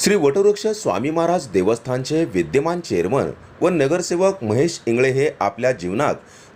श्री वटवृक्ष स्वामी महाराज देवस्थानचे विद्यमान चेअरमन व नगरसेवक महेश इंगळे हे आपल्या जीवनात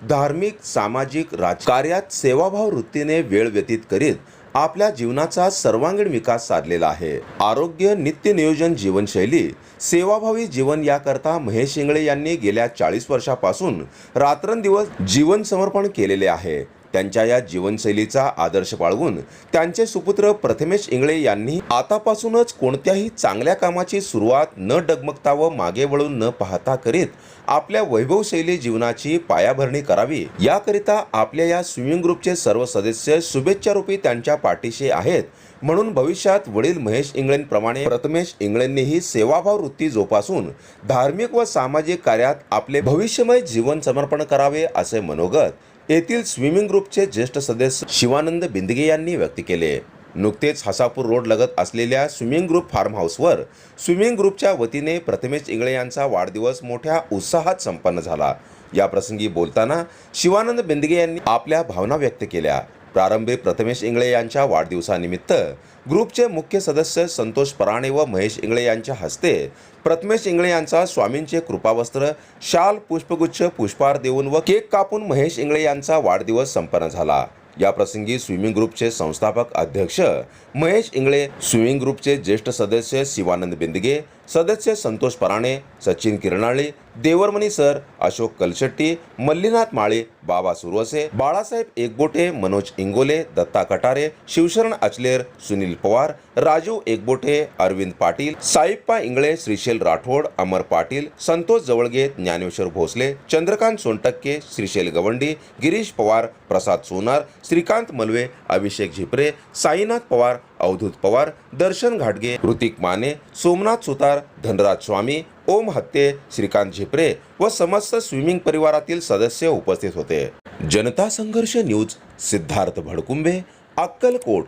धार्मिक सामाजिक राजकार्यात सेवाभाव वृत्तीने वेळ व्यतीत करीत आपल्या जीवनाचा सर्वांगीण विकास साधलेला आहे. आरोग्य नित्य नियोजन जीवनशैली सेवाभावी जीवन याकरता महेश इंगळे यांनी गेल्या चाळीस वर्षापासून रात्रंदिवस जीवन समर्पण केलेले आहे. त्यांच्या या जीवनशैलीचा आदर्श बाळगून त्यांचे सुपुत्र प्रथमेश इंगळे यांनी आतापासूनच कोणत्याही चांगल्या कामाची सुरुवात न डगमगता व मागे वळून न पाहता करीत आपल्या वैभवशैली जीवनाची पायाभरणी करावी याकरिता आपल्या या स्विमिंग ग्रुपचे सर्व सदस्य शुभेच्छारूपी त्यांच्या पाठीशी आहेत. म्हणून भविष्यात वडील महेश इंगळेंप्रमाणे प्रथमेश इंगळेंनीही सेवाभाव वृत्ती जोपासून धार्मिक व सामाजिक कार्यात आपले भविष्यमय जीवन समर्पण करावे असे मनोगत येथील स्विमिंग ग्रुपचे ज्येष्ठ सदस्य शिवानंद बिंदगे यांनी व्यक्त केले. नुकतेच हसापूर रोड लगत असलेल्या स्विमिंग ग्रुप फार्म हाऊसवर स्विमिंग ग्रुपच्या वतीने प्रथमेश इंगळे यांचा वाढदिवस मोठ्या उत्साहात संपन्न झाला. या प्रसंगी बोलताना शिवानंद बिंदगे यांनी आपल्या भावना व्यक्त केल्या. प्रारंभी प्रथमेश इंगळे यांच्या वाढदिवसानिमित्त ग्रुपचे मुख्य सदस्य संतोष पराणे व महेश इंगळे यांच्या हस्ते प्रथमेश इंगळे यांचा स्वामींचे कृपावस्त्र शाल पुष्पगुच्छ पुष्पहार देऊन व केक कापून महेश इंगळे यांचा वाढदिवस संपन्न झाला. या प्रसंगी स्विमिंग ग्रुपचे संस्थापक अध्यक्ष महेश इंगळे स्विमिंग ग्रुपचे ज्येष्ठ सदस्य शिवानंद बिंदगे सदस्य संतोष पराणे सचिन किरणाळे देवरमणी सर अशोक कलशेट्टी मल्लीनाथ माळे बाबा सुरवसे बाळासाहेब एकबोटे मनोज इंगोले दत्ता कटारे शिवशरण अचलेर सुनील पवार राजू एकबोटे अरविंद पाटील साईप्पा इंगळे श्रीशैल राठोड अमर पाटील संतोष जवळगे ज्ञानेश्वर भोसले चंद्रकांत सोनटक्के श्रीशैल गवंडी गिरीश पवार प्रसाद सोनार श्रीकांत मलवे अभिषेक झिपरे साईनाथ पवार अवधूत पवार दर्शन घाटगे ऋतिक माने सोमनाथ सुतार धनराज स्वामी ओम हत्ते श्रीकांत झिपरे व समस्त स्विमिंग परिवारातील सदस्य उपस्थित होते. जनता संघर्ष न्यूज सिद्धार्थ भडकुंबे अक्कलकोट.